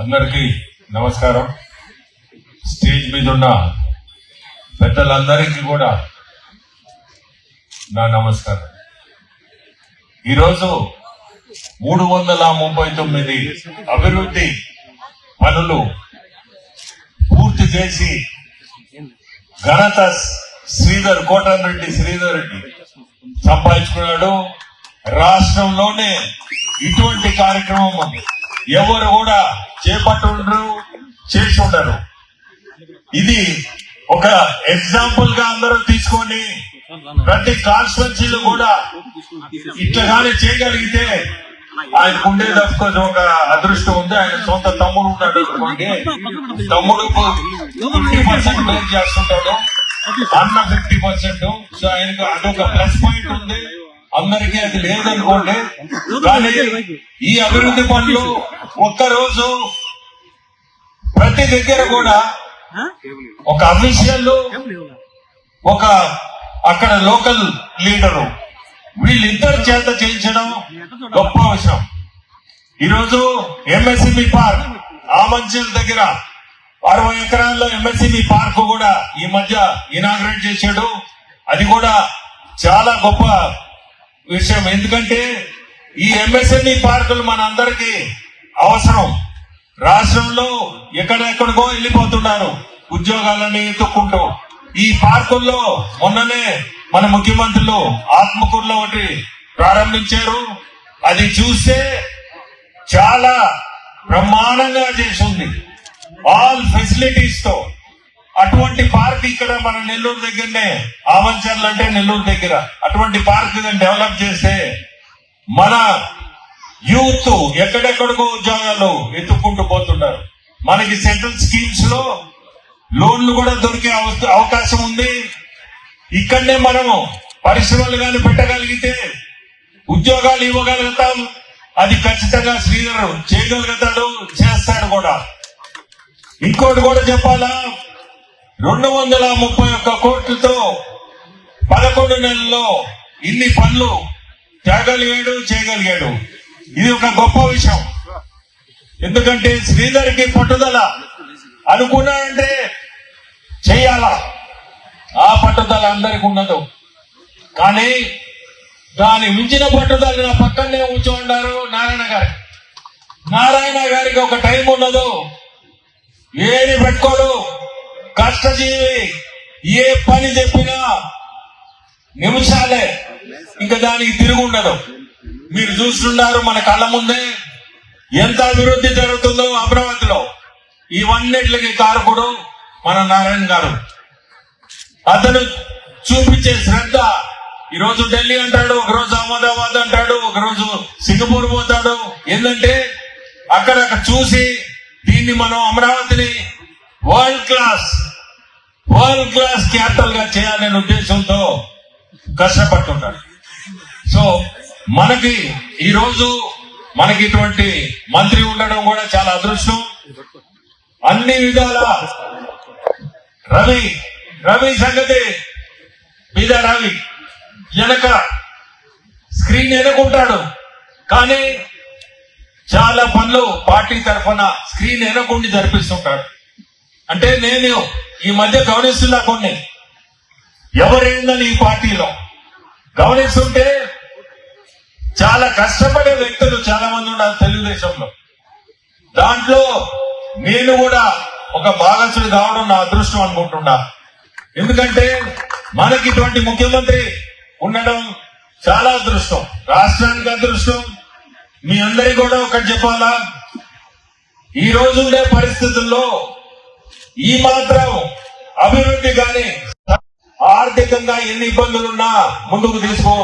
అందరికీ నమస్కారం. స్టేజ్ మీద ఉన్న పెద్దలందరికీ కూడా నా నమస్కారం. ఈరోజు మూడు వందల ముప్పై తొమ్మిది అభివృద్ధి పనులు పూర్తి చేసి ఘనత శ్రీధర్ కోటరెడ్డి శ్రీధర్ రెడ్డి సంపాదించుకున్నాడు. రాష్ట్రంలోనే ఇటువంటి కార్యక్రమం ఎవరు కూడా చేపట్టుండ్రు చేసి ఉండరు ఇది ఒక ఎగ్జాంపుల్గా అందరూ తీసుకొని ప్రతి కాన్స్టిట్యున్సీలు కూడా ఇట్లాగానే చేయగలిగితే ఆయనకు ఉండేది of ఒక అదృష్టం ఉంది. ఆయన సొంత తమ్ముడు ఉన్నాడు అనుకోండి. తమ్ముడు ఫిఫ్టీ పర్సెంట్ మేలు చేస్తుంటాడు. అన్న ఫిఫ్టీ పర్సెంట్ సో ఆయనకు అదొక ప్లస్ పాయింట్ ఉంది. అందరికీ అది లేదనుకోండి కానీ ఈ అభివృద్ధి పనులు ఒక్క రోజు ప్రతి దగ్గర కూడా ఒక అఫీషియల్ ఒక అక్కడ లోకల్ లీడరు వీళ్ళిద్దరు చేత చేయించడం గొప్ప విషయం ఈరోజు ఎంఎస్ఎంఈ పార్క్ ఆమంచెల దగ్గర అరవై ఎకరాల్లో ఎంఎస్ఎంఈ పార్క్ కూడా ఈ మధ్య ఇనాగ్రేట్ చేశాడు. అది కూడా చాలా గొప్ప విషయం. ఎందుకంటే ఈ ఎంఎస్ఎంఈ పార్కులు మన అందరికీ అవసరం. రాష్ట్రంలో ఎక్కడెక్కడికో వెళ్ళిపోతున్నారు ఉద్యోగాలని ఎత్తుక్కుంటూ. ఈ పార్కుల్లో మొన్ననే మన ముఖ్యమంత్రులు ఆత్మకూరులో ఒకటి ప్రారంభించారు. అది చూస్తే చాలా బ్రహ్మాండంగా చేసి ఉంది ఆల్ ఫెసిలిటీస్తో అటువంటి పార్క్ ఇక్కడ మన నెల్లూరు దగ్గరనే ఆవంచర్లు అంటే నెల్లూరు దగ్గర. అటువంటి పార్క్ డెవలప్ చేస్తే మన యూత్ ఎక్కడెక్కడికో ఉద్యోగాలు ఎత్తుక్కుంటూ పోతున్నారు. మనకి సెంట్రల్ స్కీమ్స్లో లోన్లు కూడా దొరికే అవ- అవకాశం ఉంది. ఇక్కడనే మనము పరిశ్రమలు కానీ పెట్టగలిగితే ఉద్యోగాలు ఇవ్వగలుగుతాం. అది ఖచ్చితంగా శ్రీధర్ చేయగలుగుతాడు చేస్తాడు కూడా. ఇంకోటి కూడా చెప్పాలా? రెండు వందల ముప్పై ఒక్క కోట్లతో పదకొండు నెలల్లో ఇన్ని పనులు తేగలిగాడు చేయగలిగాడు. ఇది ఒక గొప్ప విషయం. ఎందుకంటే శ్రీధర్కి పట్టుదల అనుకున్నాడంటే చెయ్యాలా? ఆ పట్టుదల అందరికి ఉండదు. కానీ దాని మించిన పట్టుదల నా పక్కనే కూర్చోండారు నారాయణ గారు. నారాయణ గారికి ఒక టైం ఉండదు. ఏది పెట్టుకోడు. కష్టజీవి ఏ పని చెప్పినా నిమిషాలే. ఇంకా దానికి తిరుగు ఉండదు. మీరు చూస్తున్నారు మన కళ్ళ ముందే ఎంత అభివృద్ధి జరుగుతుందో అమరావతిలో. ఇవన్నిటికి కారకుడు మన నారాయణ గారు. అతను చూపించే శ్రద్ధ ఈరోజు ఢిల్లీ అంటాడు ఒకరోజు అహ్మదాబాద్ అంటాడు ఒకరోజు సింగపూర్ పోతాడు. ఏంటంటే అక్కడ చూసి దీన్ని మనం అమరావతిని వరల్డ్ క్లాస్ వరల్డ్ క్లాస్ క్యాపిటల్గా చేయాలనే ఉద్దేశంతో కష్టపడుతుంటాడు. సో మనకి ఈ రోజు మనకి ఇటువంటి మంత్రి ఉండడం కూడా చాలా అదృష్టం. అన్ని విధాల రవి రవి సంగతి మీద రవి వెనక స్క్రీన్ ఎనుకుంటాడు కానీ చాలా పనులు పార్టీ తరఫున స్క్రీన్ ఎనకుండి జరిపిస్తుంటాడు. అంటే నేను ఈ మధ్య గమనిస్తున్నా కొన్ని. ఎవరైందని ఈ పార్టీలో గమనిస్తుంటే చాలా కష్టపడే వ్యక్తులు చాలా మంది ఉన్నారు తెలుగుదేశంలో. దాంట్లో నేను కూడా ఒక భాగస్సుడు కావడం నా అదృష్టం అనుకుంటున్నా. ఎందుకంటే మనకి ఇటువంటి ముఖ్యమంత్రి ఉండడం చాలా అదృష్టం. రాష్ట్రానికి అదృష్టం. మీ అందరి కూడా ఒకటి చెప్పాలా? ఈ రోజు ఉండే పరిస్థితుల్లో ఈ మాత్రం అభివృద్ధి కానీ ఆర్థికంగా ఎన్ని ఇబ్బందులున్నా ముందుకు తీసుకో